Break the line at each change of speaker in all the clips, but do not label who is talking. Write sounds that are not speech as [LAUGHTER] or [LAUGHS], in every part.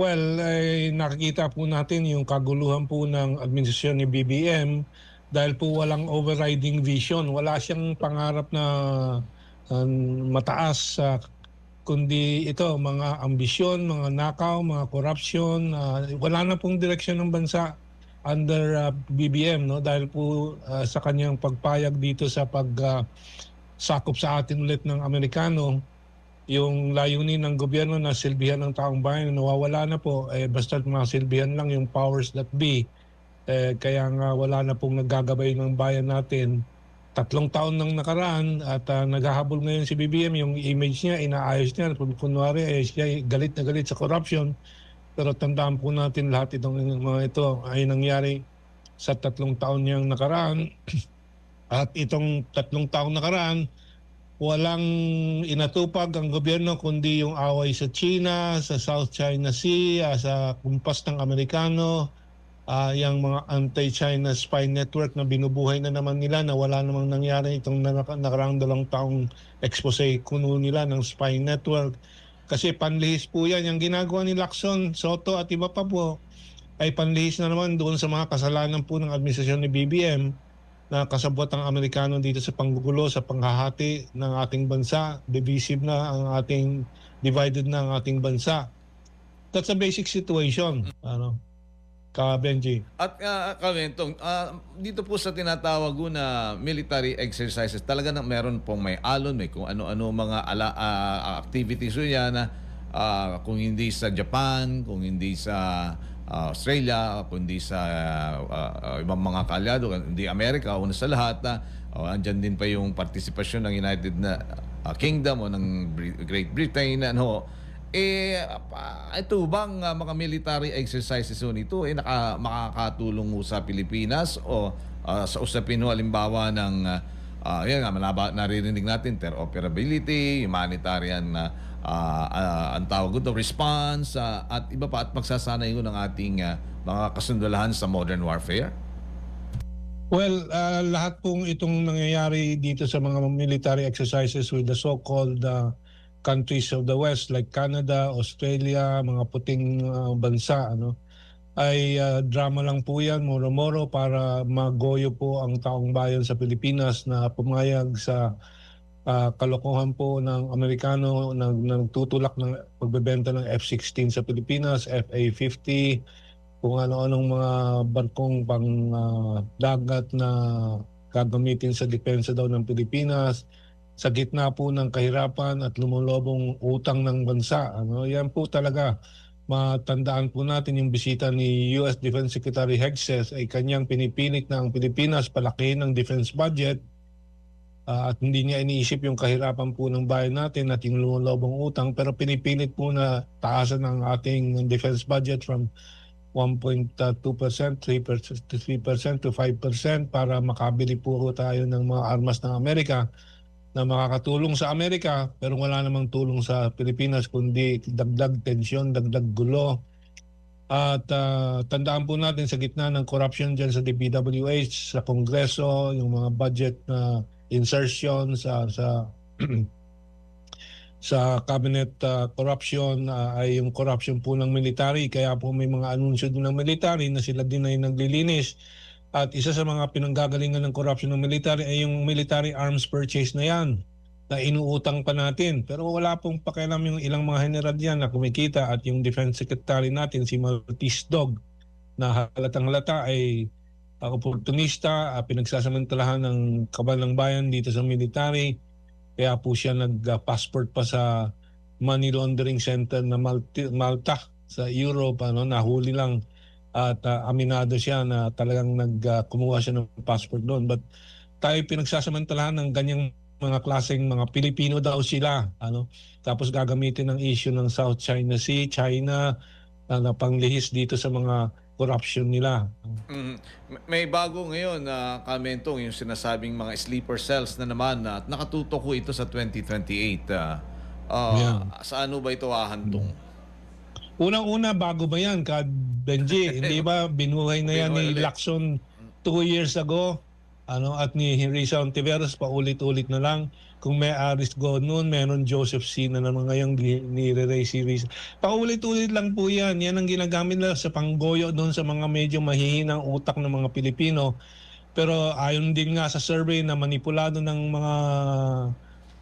Well, eh, nakikita po natin yung kaguluhan po ng administrasyon ni BBM dahil po walang overriding vision. Wala siyang pangarap na um, mataas sa kundi ito, mga ambisyon, mga nakaw, mga corruption. ah, wala na pong direksyon ng bansa under ah, BBM no dahil po ah, sa kanyang pagpayag dito sa pag ah, sakop sa atin ulit ng Amerikano yung layunin ng gobyerno na silbihan ng taong bayan nawawala na po eh basta masilbihan lang yung powers that be. Eh, kaya nga wala na pong naggagabay ng bayan natin. Tatlong taon nang nakaraan at ah, naghahabol ngayon si BBM yung image niya inaayos niya. Kunwari eh, siya galit na galit sa corruption. Pero tandaan po natin lahat itong mga ito ay nangyari sa tatlong taon niyang nakaraan. [CLEARS THROAT] At itong tatlong taong nakaraan walang inatupag ang gobyerno kundi yung away sa China, sa South China Sea, ah, sa kumpas ng Amerikano, ah, yung mga anti-China spy network na binubuhay na naman nila na wala namang nangyari itong nak- nakaraang dalawang taong expose kuno nila ng spy network. Kasi panlihis po yan. Yung ginagawa ni Lacson, Soto at iba pa po ay panlihis na naman doon sa mga kasalanan po ng administrasyon ni BBM na kasabot ang Amerikano dito sa panggugulo, sa panghahati ng ating bansa. Divisive na ang ating, divided na ang ating bansa. That's a basic situation. Ano? Ka Benji.
At uh, Kawentong, ah, dito po sa tinatawag ko na military exercises, talaga na meron pong may alon, may kung ano-ano mga ala, ah, activities yun yan na ah, kung hindi sa Japan, kung hindi sa ah, Australia, kung hindi sa ah, ah, ibang mga kalyado, hindi Amerika, una sa lahat na oh, andyan din pa yung partisipasyon ng United na ah, Kingdom o ng Great Britain ano. Eh, pa- ito bang ah, mga military exercises nito eh naka, makakatulong sa Pilipinas o ah, sa usapin ho halimbawa ng ah, ah, yan nga malaba naririnig natin interoperability, humanitarian na ah, ah, ang tawag ito response ah, at iba pa at magsasanay ho ng ating ah, mga kasundalahan sa modern warfare.
Well, ah, lahat pong itong nangyayari dito sa mga military exercises with the so-called ah, countries of the West like Canada, Australia, mga puting ah, bansa, ano, ay ah, drama lang po yan, moro-moro para magoyo po ang taong bayan sa Pilipinas na pumayag sa ah, kalokohan po ng Amerikano na na nagtutulak ng pagbebenta ng F-16 sa Pilipinas, FA-50, kung ano-anong mga barkong pang ah, dagat na gagamitin sa depensa daw ng Pilipinas sa gitna po ng kahirapan at lumulobong utang ng bansa. Ano, yan po talaga matandaan po natin yung bisita ni US Defense Secretary Hexes ay kanyang pinipilit na ang Pilipinas palakihin ng defense budget ah, at hindi niya iniisip yung kahirapan po ng bayan natin at yung lumulobong utang pero pinipilit po na taasan ang ating defense budget from 1.2%, 3% to 3% to 5% para makabili po tayo ng mga armas ng Amerika na makakatulong sa Amerika pero wala namang tulong sa Pilipinas kundi dagdag tensyon, dagdag gulo. At ah, tandaan po natin sa gitna ng corruption dyan sa DPWH, sa Kongreso, yung mga budget na insertion sa sa [CLEARS THROAT] sa cabinet ah, corruption ah, ay yung corruption po ng military kaya po may mga anunsyo din ng military na sila din ay naglilinis at isa sa mga pinanggagalingan ng corruption ng military ay yung military arms purchase na yan na inuutang pa natin. Pero wala pong pakialam yung ilang mga general yan na kumikita at yung defense secretary natin si Maltese Dog na halatang halata ay uh, oportunista, uh, pinagsasamantalahan ng kabal ng bayan dito sa military. Kaya po siya nag-passport pa sa money laundering center na Malti- Malta sa Europe. Ano, nahuli lang at uh, aminado siya na talagang nagkumuha siya ng passport doon. But tayo pinagsasamantalahan ng ganyang mga klaseng mga Pilipino daw sila. Ano? Tapos gagamitin ng issue ng South China Sea, China, uh, na panglihis dito sa mga corruption nila.
Mhm. May bago ngayon na kamentong yung sinasabing mga sleeper cells na naman na at nakatutok ko ito sa 2028. ah. Ah,
Yeah.
Sa ano ba ito hahantong?
Unang-una, bago ba yan, Ka Benji? [LAUGHS] Hindi ba binuhay na yan ni. Lacson two years ago? Ano, at ni Risa Ontiveros, paulit-ulit na lang. kung may Aris Go noon, meron Joseph C na naman ngayong ni- nire-ray series. Paulit-ulit lang po yan. Yan ang ginagamit nila sa panggoyo doon sa mga medyo mahihinang utak ng mga Pilipino. Pero ayon din nga sa survey na manipulado ng mga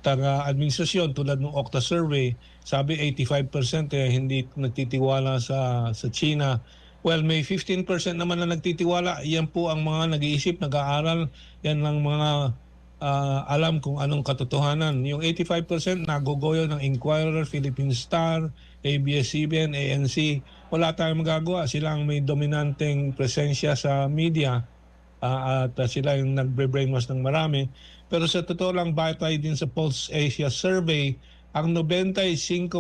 taga-administrasyon tulad ng Okta survey, sabi 85% eh hindi nagtitiwala sa sa China. Well, may 15% naman na nagtitiwala. Yan po ang mga nag-iisip, nag-aaral. Yan lang mga ah, alam kung anong katotohanan. Yung 85% nagogoyo ng Inquirer, Philippine Star, ABS-CBN, ANC. Wala tayong magagawa. Sila ang may dominanteng presensya sa media Ah, at ah, sila yung nagbre-brainwash ng marami. Pero sa totoo lang, batay din sa Pulse Asia Survey, ang 95%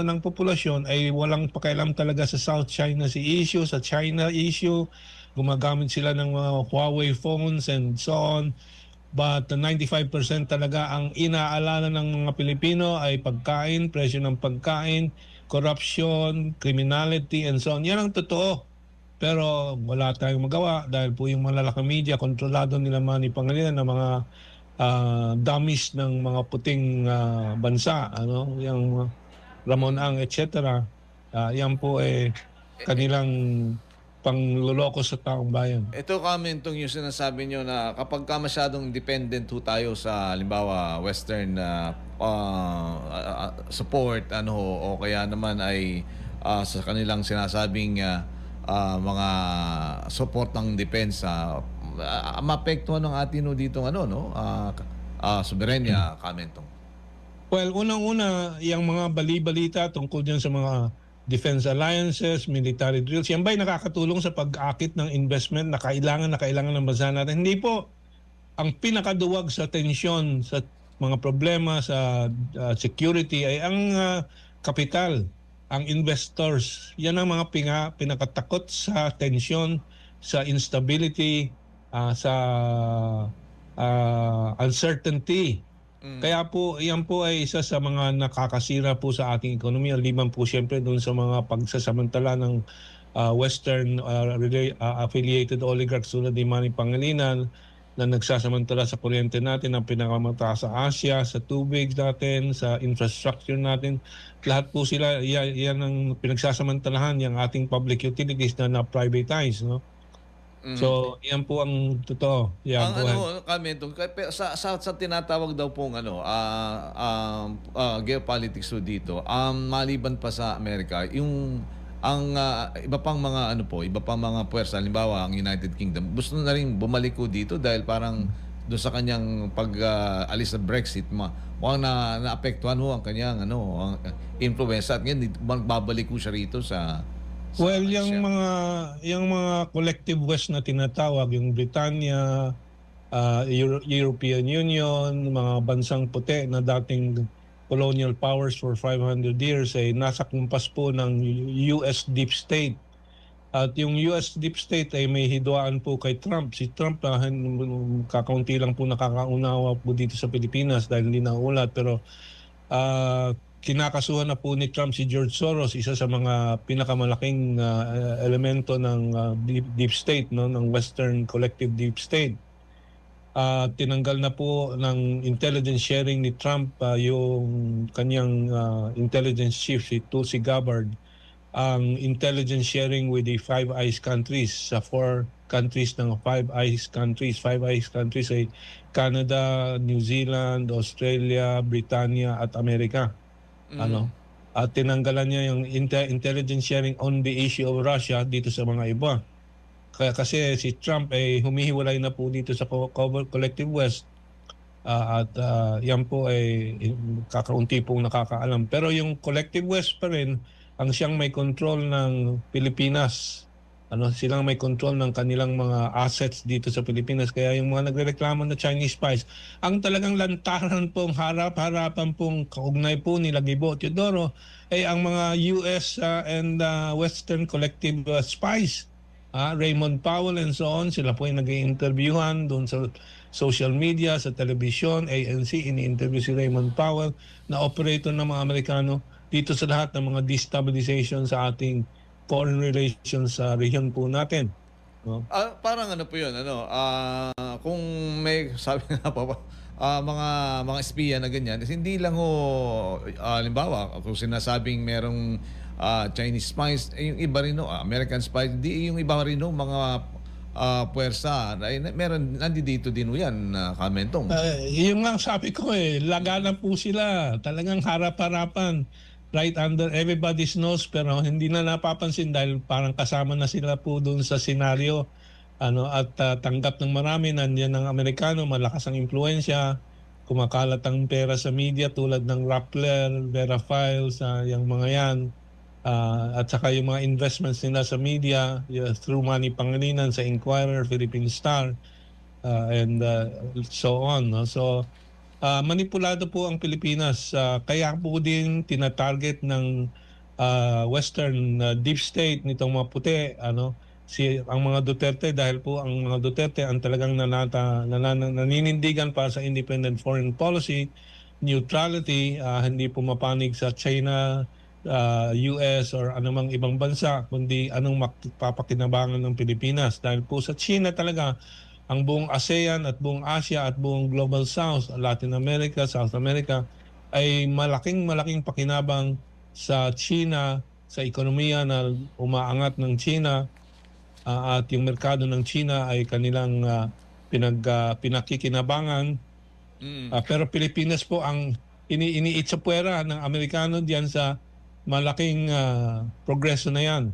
ng populasyon ay walang pakialam talaga sa South China Sea issue, sa China issue. Gumagamit sila ng mga Huawei phones and so on. But the 95% talaga ang inaalala ng mga Pilipino ay pagkain, presyo ng pagkain, corruption, criminality, and so on. Yan ang totoo. Pero wala tayong magawa dahil po yung malalaking media, kontrolado nila Manny Pangilinan ng mga ah, dummies ng mga puting ah, bansa. Ano? Yung Ramon Ang, etc. Ah, yan po eh kanilang pangluloko sa taong bayan.
Ito kamentong yung sinasabi nyo na kapag ka masyadong dependent ho tayo sa halimbawa western uh, uh, uh, support ano o kaya naman ay uh, sa kanilang sinasabing uh, uh, mga support ng depensa uh, maapektuhan ng atin ho dito ano no uh, uh, soberenya kamentong
Well, unang-una, yung mga bali-balita tungkol dyan sa mga defense alliances, military drills, yan ba'y nakakatulong sa pag-akit ng investment na kailangan na kailangan ng bansa natin? Hindi po. Ang pinakaduwag sa tensyon, sa mga problema sa uh, security ay ang uh, kapital, ang investors. Yan ang mga pinga, pinakatakot sa tensyon, sa instability, uh, sa uh, uncertainty. Kaya po, yan po ay isa sa mga nakakasira po sa ating ekonomiya. Liman po siyempre doon sa mga pagsasamantala ng ah, Western ah, affiliated oligarchs tulad ni Manny Pangilinan na nagsasamantala sa kuryente natin ang pinakamataas sa Asia, sa tubig natin, sa infrastructure natin. Lahat po sila, yan, yan ang pinagsasamantalahan yung ating public utilities na na-privatize. No? So, yan po ang totoo. Yan
ang
po.
ano kamento sa, sa sa tinatawag daw pong ano ah um, ah, geopolitics ho dito um maliban pa sa Amerika yung ang ah, iba pang mga ano po iba pang mga puwersa halimbawa ang United Kingdom gusto na rin bumalik ko dito dahil parang doon sa kanyang pag ah, alis sa Brexit ma mukhang na naapektuhan ho ang kanyang ano ang uh, influence at ngayon babalik ko siya rito sa
Well,
Asia.
yung mga yung mga collective west na tinatawag, yung Britannia, ah, Euro- European Union, mga bansang puti na dating colonial powers for 500 years ay nasa kumpas po ng US deep state. At yung US deep state ay may hidwaan po kay Trump. Si Trump na kakaunti lang po nakakaunawa po dito sa Pilipinas dahil hindi naulat pero ah, kinakasuhan na po ni Trump si George Soros, isa sa mga pinakamalaking ah, elemento ng ah, deep, deep state, no, ng Western collective deep state. Ah, tinanggal na po ng intelligence sharing ni Trump ah, yung kanyang ah, intelligence chief si Tulsi Gabbard ang intelligence sharing with the Five Eyes countries sa four countries ng Five Eyes countries. Five Eyes countries ay Canada, New Zealand, Australia, Britannia at Amerika. Ano? At tinanggalan niya yung inte- intelligence sharing on the issue of Russia dito sa mga iba. Kaya kasi si Trump ay humihiwalay na po dito sa co- co- Collective West. Ah, at ah, yan po ay kakaunti pong nakakaalam. Pero yung Collective West pa rin ang siyang may control ng Pilipinas. Ano, silang may control ng kanilang mga assets dito sa Pilipinas. Kaya yung mga nagrereklamo na Chinese spies, ang talagang lantaran pong harap-harapan pong kaugnay po nila Gibo Teodoro ay ang mga US ah, and ah, Western collective ah, spies. Ah, Raymond Powell and so on, sila po ay nag-interviewhan doon sa social media, sa television, ANC, ini-interview si Raymond Powell na operator ng mga Amerikano dito sa lahat ng mga destabilization sa ating foreign relations sa region po natin. No?
Ah, parang ano po yun, ano, ah, kung may, [LAUGHS] sabi nga pa, ah, mga mga espiya na ganyan. Kasi hindi lang ho ah, halimbawa kung sinasabing merong ah, Chinese spies, eh, yung iba rin ho, ah, American spies, di yung iba rin ho, mga ah, puwersa, ay, meron nandito din ho yan na kamentong.
Uh, yung nga sabi ko eh, laganan po sila. Talagang harap-harapan. Right under everybody's nose pero hindi na napapansin dahil parang kasama na sila po doon sa senaryo. Ano, at ah, tanggap ng marami, nandiyan ng Amerikano, malakas ang impluensya, kumakalat ang pera sa media tulad ng Rappler, Vera Files, ah, yung mga yan. Ah, at saka yung mga investments nila sa media yeah, through Money Pangilinan sa Inquirer, Philippine Star, uh, and uh, so on. No? So, uh, manipulado po ang Pilipinas. Uh, kaya po din tinatarget ng uh, Western uh, deep state nitong mga puti, ano, si ang mga Duterte dahil po ang mga Duterte ang talagang nanata, nanan, naninindigan para sa independent foreign policy, neutrality, uh, hindi pumapanig sa China, uh, US or anumang ibang bansa kundi anong mapapakinabangan ng Pilipinas dahil po sa China talaga ang buong ASEAN at buong Asia at buong Global South, Latin America, South America ay malaking malaking pakinabang sa China, sa ekonomiya na umaangat ng China ah, at yung merkado ng China ay kanilang ah, pinag ah, pinakikinabangan
Mm.
Ah, pero Pilipinas po ang ini iniit sa puwera ng Amerikano diyan sa malaking ah, progreso na yan.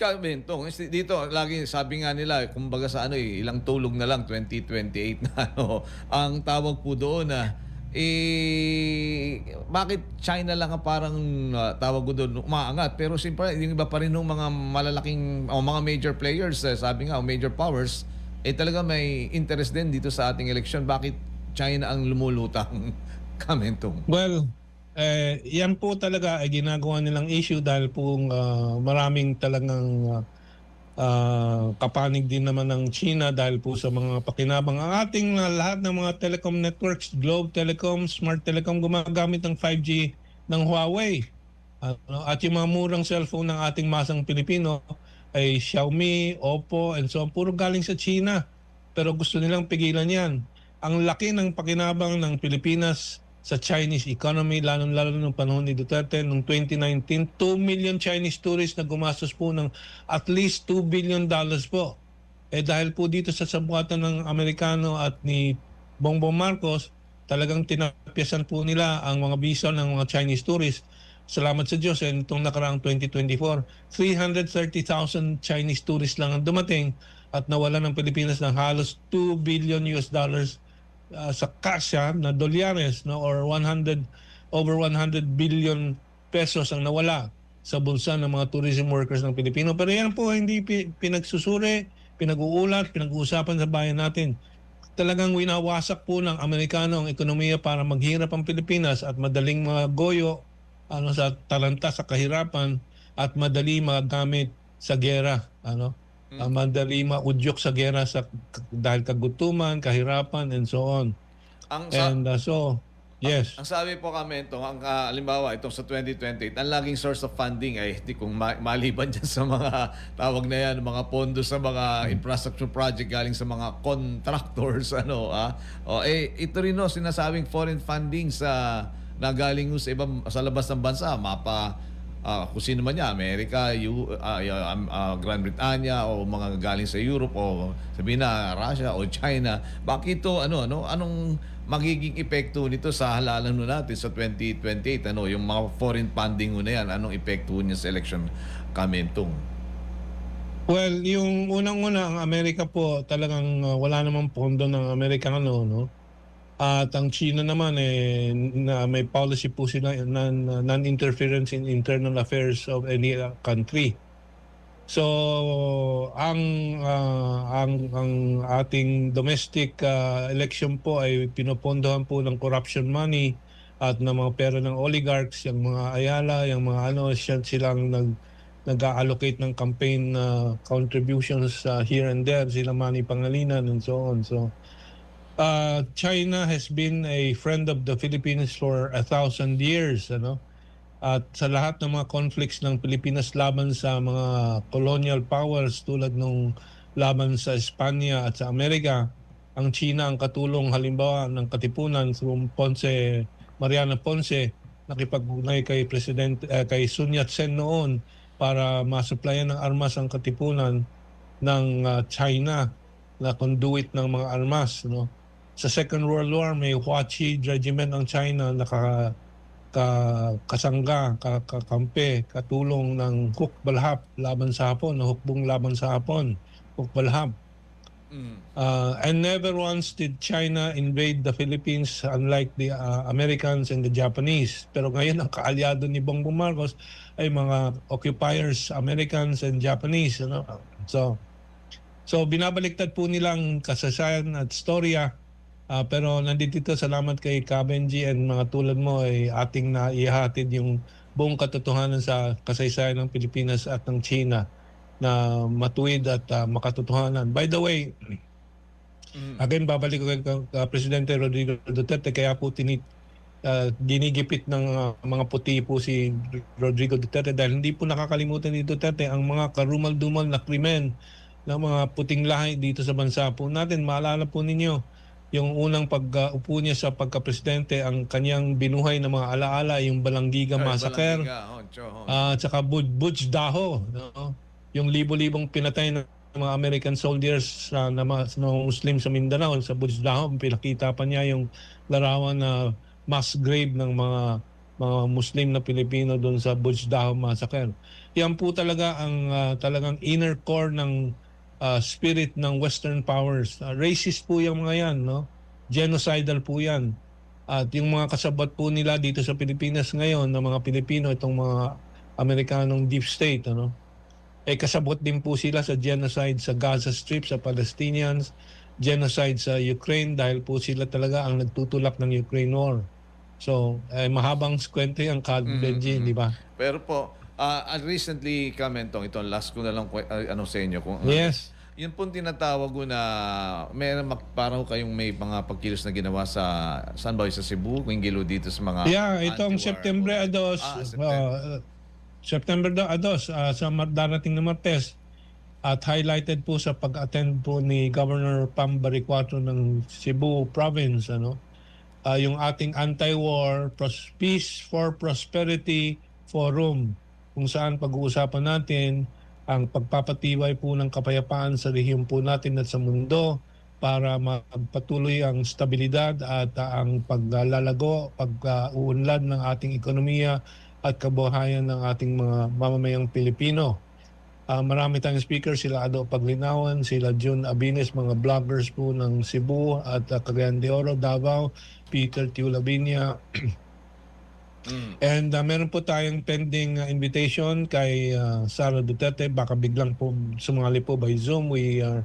Kamentong, is- dito lagi sabi nga nila, kumbaga sa ano eh, ilang tulog na lang 2028 na [LAUGHS] ano. Ang tawag po doon na eh bakit China lang ang parang ah, tawag ko doon umaangat? Pero siyempre yung iba pa rin ng mga malalaking o mga major players eh, sabi nga o major powers eh talaga may interest din dito sa ating eleksyon. Bakit China ang lumulutang [LAUGHS] kamentong
Well, eh, yan po talaga ay ginagawa nilang issue dahil po ah, maraming talagang ah, ah, kapanig din naman ng China dahil po sa mga pakinabang. Ang ating ah, lahat ng mga telecom networks, Globe Telecom, Smart Telecom, gumagamit ng 5G ng Huawei. Ano, at yung mga murang cellphone ng ating masang Pilipino ay Xiaomi, Oppo, and so on. Puro galing sa China. Pero gusto nilang pigilan yan. Ang laki ng pakinabang ng Pilipinas sa Chinese economy, lalo-lalo ng panahon ni Duterte noong 2019, 2 million Chinese tourists na gumastos po ng at least 2 billion dollars po. Eh dahil po dito sa sabuatan ng Amerikano at ni Bongbong Marcos, talagang tinapyasan po nila ang mga visa ng mga Chinese tourists. Salamat sa Diyos, eh, itong nakaraang 2024, 330,000 Chinese tourists lang ang dumating at nawala ng Pilipinas ng halos 2 billion US dollars uh, sa kasya na dolyares no or 100 over 100 billion pesos ang nawala sa bulsa ng mga tourism workers ng Pilipino. Pero yan po hindi pi- pinagsusuri, pinag-uulat, pinag-uusapan sa bayan natin. Talagang winawasak po ng Amerikano ang ekonomiya para maghirap ang Pilipinas at madaling magoyo ano sa talanta sa kahirapan at madali magamit sa gera ano Ah, madali maudyok sa gera sa dahil kagutuman, kahirapan and so on.
ang sa-
And uh, so, yes.
Ang sabi po kami ito, ang uh, itong sa 2028, ang laging source of funding ay di kung ma- maliban dyan sa mga tawag na yan, mga pondo sa mga infrastructure project galing sa mga contractors [LAUGHS] ano ah. O eh ito rin no sinasabing foreign funding sa na galing sa ibang sa labas ng bansa, mapa ah, kung sino man niya, Amerika, U, ah, y- um, ah, Grand Britannia o mga galing sa Europe o sabihin na Russia o China, bakit ito ano ano anong magiging epekto nito sa halalan nun natin sa 2028 ano yung mga foreign funding na yan anong epekto niya sa election kamentong
Well, yung unang-una ang Amerika po talagang uh, wala namang pondo ng Amerikano, no? At ang China naman eh na may policy po sila non non-interference in internal affairs of any uh, country. So ang ah, ang ang ating domestic ah, election po ay pinopondohan po ng corruption money at ng mga pera ng oligarchs, yung mga Ayala, yung mga ano, silang nag nag-allocate ng campaign uh, contributions uh, here and there, sila Manny Pangalinan and so on. So, uh, China has been a friend of the Philippines for a thousand years, ano? At sa lahat ng mga conflicts ng Pilipinas laban sa mga colonial powers tulad nung laban sa Espanya at sa Amerika, ang China ang katulong halimbawa ng Katipunan through Ponce, Mariana Ponce, nakipagugnay kay President eh, kay Sun Yat-sen noon para masupplyan ng armas ang Katipunan ng ah, China na conduit ng mga armas no sa Second World War may Huachi Regiment ng China naka ka, kasangga, ka, kakampi, katulong ng Huk Balhap laban sa Hapon, na hukbong laban sa Hapon, Huk Balhap.
Mm.
Uh, and never once did China invade the Philippines unlike the uh, Americans and the Japanese. Pero ngayon ang kaalyado ni Bongbong Marcos ay mga occupiers, Americans and Japanese. Ano? So, so binabaliktad po nilang kasaysayan at storya. Ah, pero nandito ito, salamat kay Kabenji and mga tulad mo ay ating na ihatid yung buong katotohanan sa kasaysayan ng Pilipinas at ng China na matuwid at ah, makatotohanan. By the way,
Mm.
Again, babalik ko kay uh, Presidente Rodrigo Duterte kaya po tinit uh, ginigipit ng uh, mga puti po si Rodrigo Duterte dahil hindi po nakakalimutan ni Duterte ang mga karumal-dumal na krimen ng mga puting lahi dito sa bansa po natin. Maalala po ninyo yung unang pag-upo niya sa pagka-presidente, ang kanyang binuhay ng mga alaala, yung Balanggiga
Ay,
Massacre, at saka Butch, Butch Daho, no? yung libo-libong pinatay ng mga American soldiers sa na, mga- na mga Muslim sa Mindanao sa Butch Daho, pinakita pa niya yung larawan na mass grave ng mga mga Muslim na Pilipino doon sa Butch Daho massacre. Yan po talaga ang ah, talagang inner core ng ah, spirit ng Western powers. Ah, racist po yung mga yan, no? Genocidal po yan. At yung mga kasabot po nila dito sa Pilipinas ngayon, ng mga Pilipino, itong mga Amerikanong deep state, ano? Eh kasabot din po sila sa genocide sa Gaza Strip, sa Palestinians, genocide sa Ukraine dahil po sila talaga ang nagtutulak ng Ukraine War. So, eh, mahabang kwento yung Benji,
mhm.
di ba?
Pero po, ah, recently kamentong ito, last ko na lang ah, ano sa inyo. Kung,
Yes.
Yun pong tinatawag ko na meron mak- parang kayong may mga pagkilos na ginawa sa saan ba sa Cebu, kung gilo dito sa mga
Yeah, itong September
movement.
ados,
Ah,
uh,
September.
September do ados ah, sa mar- darating na Martes at highlighted po sa pag-attend po ni Governor Pam Baricuato ng Cebu Province ano ah, yung ating anti-war pros- peace for prosperity forum kung saan pag-uusapan natin ang pagpapatibay po ng kapayapaan sa rehiyon po natin at sa mundo para magpatuloy ang stabilidad at ah, ang paglalago, pag-uunlad ng ating ekonomiya at kabuhayan ng ating mga mamamayang Pilipino. Ah, marami tayong speaker, sila Ado Paglinawan, sila June Abines, mga vloggers po ng Cebu at uh, Cagayan de Oro, Davao, Peter Tiulabinia,
Mm.
And uh, meron po tayong pending uh, invitation kay uh, Sara Duterte. Baka biglang po sumali po by Zoom. We are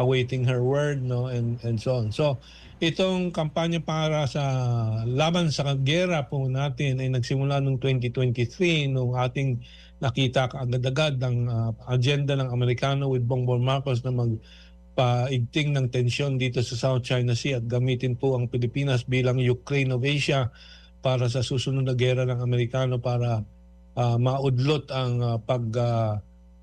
awaiting her word no and and so on. So itong kampanya para sa laban sa gera po natin ay nagsimula noong 2023 nung ating nakita kaagad-agad ang uh, agenda ng Amerikano with Bongbong Marcos na mag paigting ng tensyon dito sa South China Sea at gamitin po ang Pilipinas bilang Ukraine of Asia para sa susunod na gera ng Amerikano para ah, maudlot ang ah, pag ah,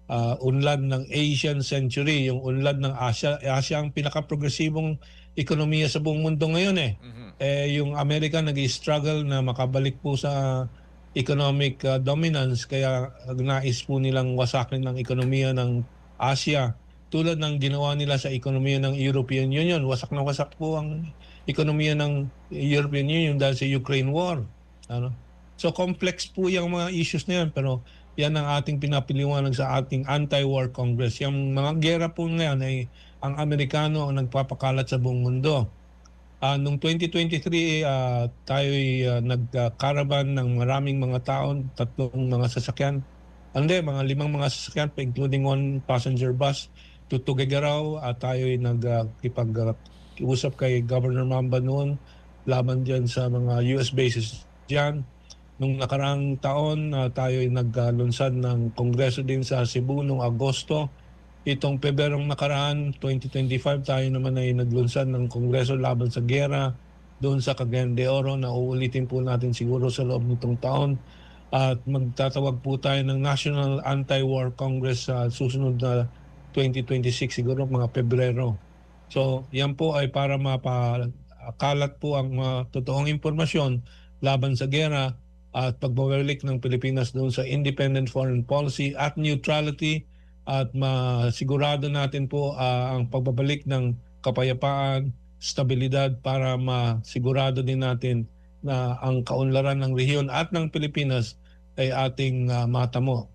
ah, unlad ng Asian century, yung unlad ng Asia. Asia ang pinaka-progresibong ekonomiya sa buong mundo ngayon eh.
Mhm.
Eh yung Amerika nag-struggle na makabalik po sa economic ah, dominance kaya nais po nilang wasakin ng ekonomiya ng Asia tulad ng ginawa nila sa ekonomiya ng European Union. Wasak na wasak po ang ekonomiya ng European Union dahil sa Ukraine War. Ano? So complex po yung mga issues na yan pero yan ang ating pinapiliwanag sa ating anti-war congress. Yung mga gera po ngayon ay ang Amerikano ang nagpapakalat sa buong mundo. Ah, noong 2023 ah, tayo ay nagkaraban ng maraming mga taon, tatlong mga sasakyan. Hindi, mga limang mga sasakyan including one passenger bus to Tuguegarao at tayo ay nagkipag-usap kay Governor Mamba noon laban diyan sa mga US bases diyan. Nung nakaraang taon ah, tayo ay naglunsad ng kongreso din sa Cebu noong Agosto. Itong Pebrerong nakaraan, 2025, tayo naman ay naglunsad ng kongreso laban sa gera doon sa Cagayan de Oro na uulitin po natin siguro sa loob nitong taon. At magtatawag po tayo ng National Anti-War Congress sa susunod na 2026 siguro mga Pebrero. So, yan po ay para mapakalat po ang mga totoong impormasyon laban sa gera at pagbabalik ng Pilipinas doon sa independent foreign policy at neutrality at masigurado natin po ah, ang pagbabalik ng kapayapaan, stabilidad para masigurado din natin na ang kaunlaran ng rehiyon at ng Pilipinas ay ating ah, matamo.